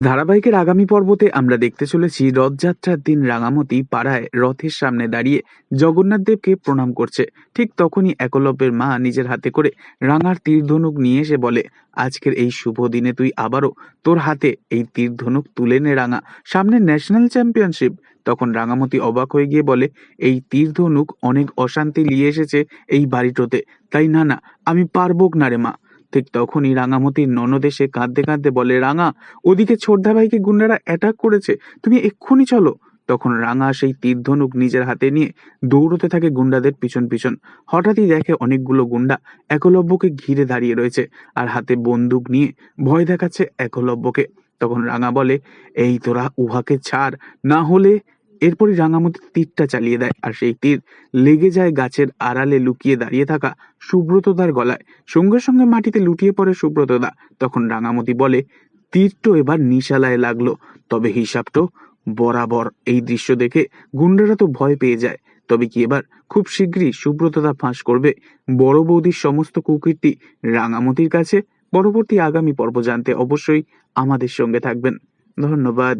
ধারাবাহিকের আগামী পর্বতে আমরা দেখতে চলেছি রথযাত্রার দিন রাঙামতি পাড়ায় রথের সামনে দাঁড়িয়ে জগন্নাথ দেবকে প্রণাম করছে। ঠিক তখনই একলব্যের মা নিজের হাতে করে রাঙার তীর ধনুক নিয়ে এসে বলে, আজকের এই শুভ দিনে তুই আবারও তোর হাতে এই তীর ধনুক তুলে নে রাঙা। সামনে ন্যাশনাল চ্যাম্পিয়নশিপ। তখন রাঙামতি অবাক হয়ে গিয়ে বলে, এই তীর ধনুক অনেক অশান্তি নিয়ে এসেছে এই বাড়িটোতে। তাই না না, আমি পারব না রে মা। ঠিক তখনই রাঙামতির ননদ এসে কাঁদতে কাঁদতে বলে, রাঙা, ওদিকে ছোটদা ভাইকে গুন্ডারা অ্যাটাক করেছে। তুমি এক্ষুনি চলো। তখন রাঙা সেই তীর ধনুক নিজের হাতে নিয়ে দৌড়তে থাকে গুন্ডাদের পিছন পিছন। হঠাৎই দেখে অনেকগুলো গুন্ডা একলব্যকে ঘিরে দাঁড়িয়ে রয়েছে আর হাতে বন্দুক নিয়ে ভয় দেখাচ্ছে একলব্যকে। তখন রাঙা বলে, এই তোরা উহাকে ছাড়, না হলে এরপরই রাঙামতি তীরটা চালিয়ে দেয় আর সেই তীর লেগে যায় গাছের আড়ালে লুকিয়ে দাঁড়িয়ে থাকা সুব্রতদার গলায়। সঙ্গে সঙ্গে মাটিতে লুটিয়ে পড়ে সুব্রতদা। তখন রাঙামতি বলে, তীরটো এবার নিশালায় লাগল। তবে হিসাবটো বরাবর এই দৃশ্য দেখে গুন্ডারা তো ভয় পেয়ে যায়। তবে কি এবার খুব শীঘ্রই সুব্রতদা ফাঁস করবে বড় বৌদির সমস্ত কুকীর্তি রাঙামতির কাছে? পরবর্তী আগামী পর্ব জানতে অবশ্যই আমাদের সঙ্গে থাকবেন। ধন্যবাদ।